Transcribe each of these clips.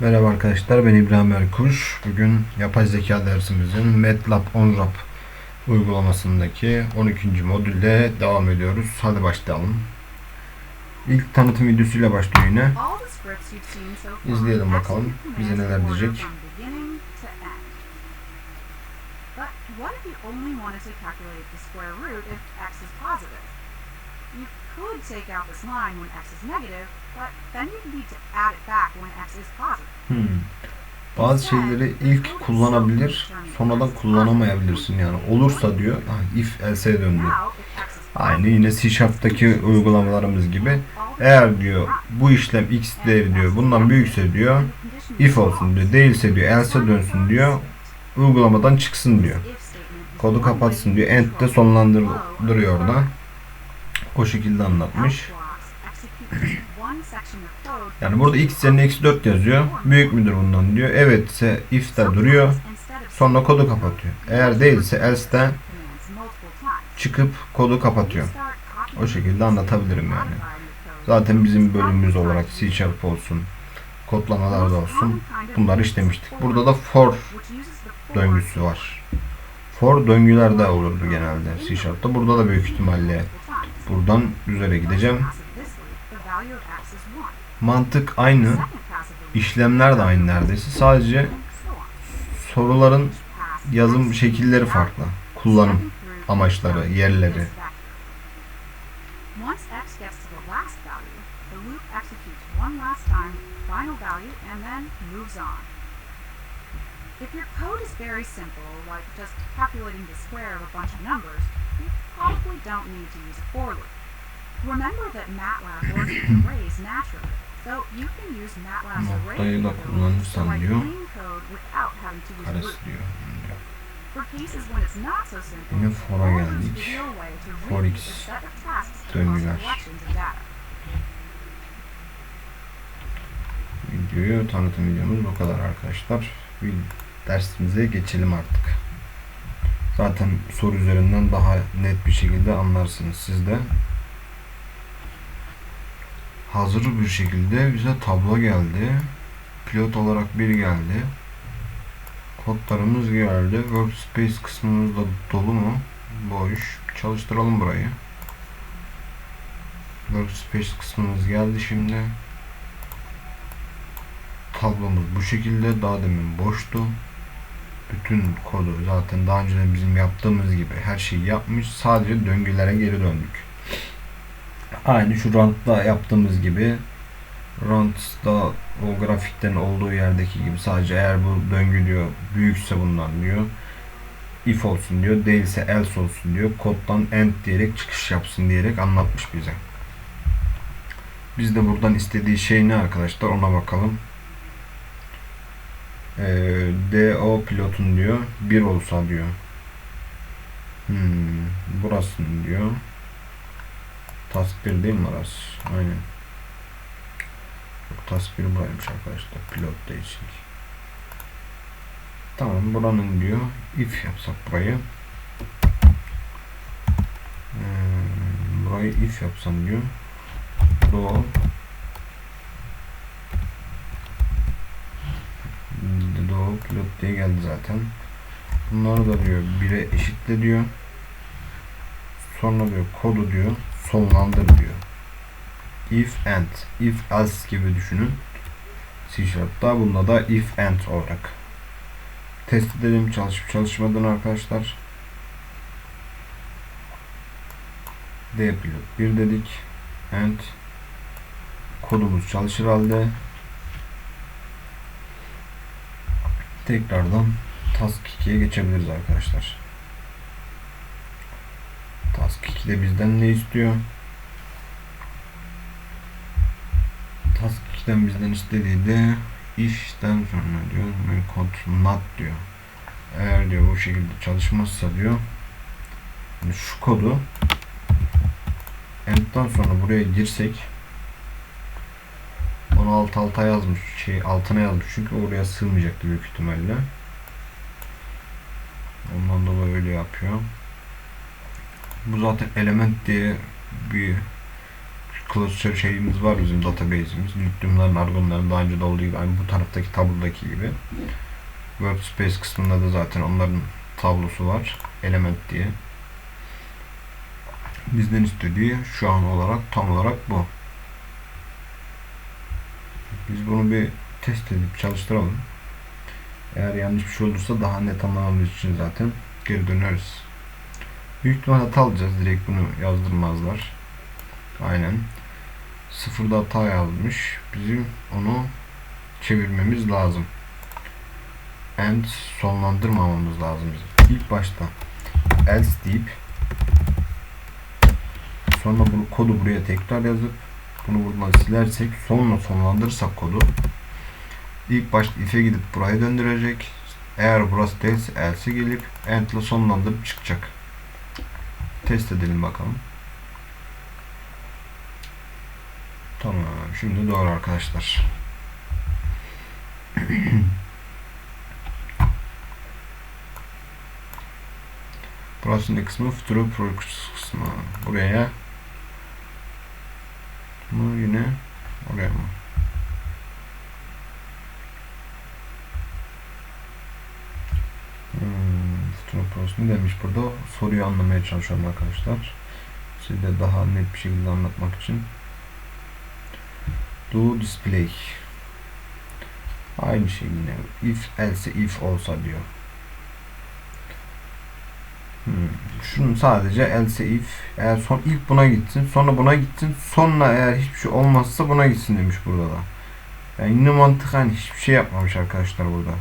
Merhaba arkadaşlar ben İbrahim Erkuş. Bugün yapay zeka dersimizin MATLAB OnRap uygulamasındaki 12. modülde devam ediyoruz. Hadi başlayalım. İlk tanıtım videosuyla başlıyor yine. İzleyelim bakalım bize neler diyecek. But what if you only wanted to calculate the square root if x is positive? You could take out this line when x is negative, but then you'd need to add it back when x is positive. Hmm. Bazı şeyleri ilk kullanabilir, sonradan kullanamayabilirsin yani. Olursa diyor, ha, if else'ye döndü. Aynı yine C Sharp'taki uygulamalarımız gibi. Eğer diyor bu işlem x değeri diyor bundan büyükse diyor if olsun diyor. Değilse diyor else dönsün diyor. Uygulamadan çıksın diyor. Kodu kapatsın diyor. End de sonlandırıyor orada. O şekilde anlatmış. Yani burada x yerine eksi 4 yazıyor. Büyük müdür bundan diyor. Evetse if de duruyor. Sonra kodu kapatıyor. Eğer değilse else de çıkıp kodu kapatıyor. O şekilde anlatabilirim yani. Zaten bizim bölümümüz olarak C Sharp olsun, kodlamalar da olsun. Bunları işlemiştik. Burada da for döngüsü var. For döngüler de olurdu genelde C Sharp'ta. Burada da büyük ihtimalle buradan üzere gideceğim. Mantık aynı. işlemler de aynı neredeyse. Sadece soruların yazım şekilleri farklı. Kullanım amaçları, yerleri. Once x gets to the last value, the loop executes one last time, final value, and then moves on. If your code is very simple, like just calculating the square of a bunch of numbers, you probably don't need to use a for loop. Remember that MATLAB works with arrays naturally, so you can use MATLAB's array code to write clean code without having to use a loop. For cases when it's not so simple, for'a For's geldik. is way to For repeat set of tasks across collections of data. Videoyu tanıtım videomuz bu kadar arkadaşlar. Dersimize geçelim artık. Zaten soru üzerinden daha net bir şekilde anlarsınız siz de. Hazır bir şekilde bize tablo geldi. Pilot olarak bir geldi. Kodlarımız geldi. Workspace kısmımız da dolu mu? Boş. Çalıştıralım burayı. Workspace kısmımız geldi şimdi. Tablomuz bu şekilde. Daha demin boştu. Bütün kodu zaten daha önceden bizim yaptığımız gibi her şeyi yapmış. Sadece döngülere geri döndük. Aynı şu rantda yaptığımız gibi Rant'da o grafikten olduğu yerdeki gibi sadece eğer bu döngü diyor büyükse bundan diyor if olsun diyor değilse else olsun diyor koddan end diyerek çıkış yapsın diyerek anlatmış bize. Biz de buradan istediği şey ne arkadaşlar ona bakalım. Ee, DO pilotun diyor bir olsa diyor. Hmm, burasını diyor. Task 1 değil mi orası? Aynen. Yok, task 1 buraymış arkadaşlar. Pilot değişik. Tamam buranın diyor. If yapsak burayı. Hmm, burayı if yapsam diyor. Do Pilot diye geldi zaten. Bunları da diyor 1'e eşitle diyor. Sonra diyor kodu diyor sonlandır diyor. If and, if else gibi düşünün. C Sharp'ta bunda da if and olarak. Test edelim çalışıp çalışmadığını arkadaşlar. D pilot 1 dedik. And kodumuz çalışır halde tekrardan task 2'ye geçebiliriz arkadaşlar. Task 2'de bizden ne istiyor? Task 2'den bizden istediği de işten sonra diyor code not diyor. Eğer diyor bu şekilde çalışmazsa diyor yani şu kodu end'den sonra buraya girsek onu alt alta yazmış şey altına yazmış çünkü oraya sığmayacaktı büyük ihtimalle. Ondan dolayı öyle yapıyor. Bu zaten element diye bir cluster şeyimiz var bizim database'imiz. Yüklümlerin argınların daha önce de olduğu gibi aynı bu taraftaki tablodaki gibi. Workspace kısmında da zaten onların tablosu var. Element diye. Bizden istediği şu an olarak tam olarak bu. Biz bunu bir test edip çalıştıralım. Eğer yanlış bir şey olursa daha net anlamamız için zaten geri döneriz. Büyük ihtimal hata alacağız. Direkt bunu yazdırmazlar. Aynen. Sıfırda hata yazmış. Bizim onu çevirmemiz lazım. And sonlandırmamamız lazım bizim. İlk başta else deyip sonra bunu kodu buraya tekrar yazıp bunu buradan silersek sonra sonlandırırsak kodu ilk başta if'e gidip buraya döndürecek. Eğer burası değilse else'e gelip end ile sonlandırıp çıkacak. Test edelim bakalım. Tamam. Şimdi doğru arkadaşlar. Burası ne kısmı? Projects kısmı. Buraya yine oraya mı? Hmm, ne demiş burada? Soruyu anlamaya çalışıyorum arkadaşlar. Size daha net bir şekilde anlatmak için. Do display. Aynı şey yine. If else if olsa diyor. Hmm. Şunun sadece else if eğer son ilk buna gitsin sonra buna gitsin sonra eğer hiçbir şey olmazsa buna gitsin demiş burada da. Yani yine mantıken hiçbir şey yapmamış arkadaşlar burada.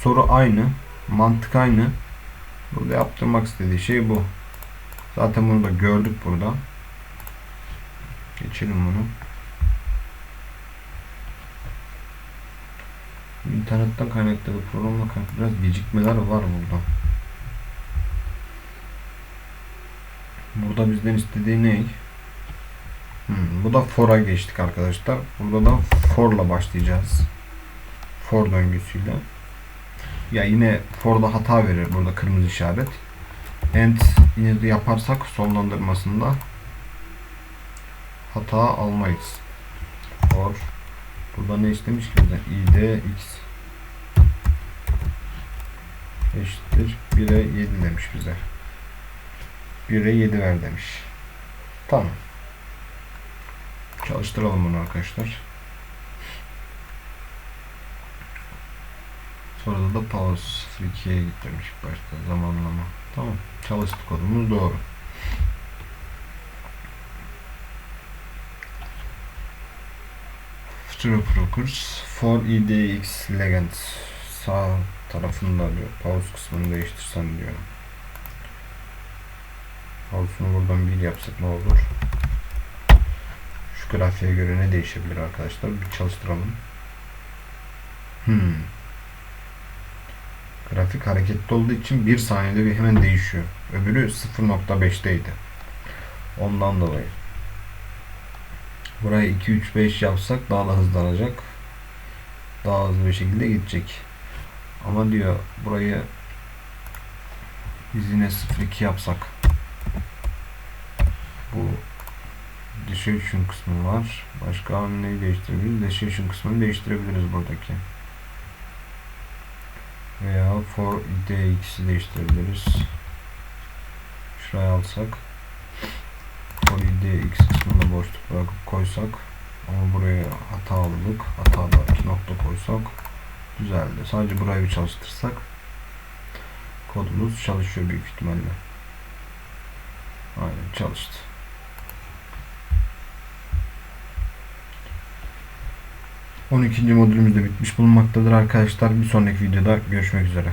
Soru aynı. Mantık aynı. Burada yaptırmak istediği şey bu. Zaten bunu da gördük burada. Geçelim bunu. İnternetten kaynaklı programla kaynaklı biraz gecikmeler var burada. Burada bizden istediği ne? Hmm, bu da for'a geçtik arkadaşlar. Burada da for'la başlayacağız. For döngüsüyle. Ya yine for'da hata verir burada kırmızı işaret. And yine de yaparsak sonlandırmasında hata almayız. For Burada ne istemiş ki bize? id x eşittir 1'e 7 demiş bize. 1'e 7 ver demiş. Tamam. Çalıştıralım bunu arkadaşlar. Sonra da pause 02'ye git demiş başta zamanlama. Tamam. Çalıştı kodumuz doğru. Future Brokers for idx legend sağ tarafında diyor. Pause kısmını değiştirsen diyor. Pause'unu buradan bir yapsak ne olur? Şu grafiğe göre ne değişebilir arkadaşlar? Bir çalıştıralım. Hmm. Grafik hareketli olduğu için bir saniyede bir hemen değişiyor. Öbürü 0.5'teydi. Ondan dolayı. Buraya 2 3 5 yapsak daha da hızlanacak. Daha hızlı bir şekilde gidecek. Ama diyor burayı biz yine 0.2 yapsak bu Decision kısmı var. Başka neyi değiştirebiliriz? Decision kısmını değiştirebiliriz buradaki. Veya for dx'i değiştirebiliriz. Şuraya alsak for dx kısmında boşluk bırakıp koysak ama buraya hatalılık hatada iki nokta koysak düzeldi. Sadece burayı bir çalıştırsak kodumuz çalışıyor büyük ihtimalle. Aynen çalıştı. On ikinci modülümüz de bitmiş bulunmaktadır arkadaşlar. Bir sonraki videoda görüşmek üzere.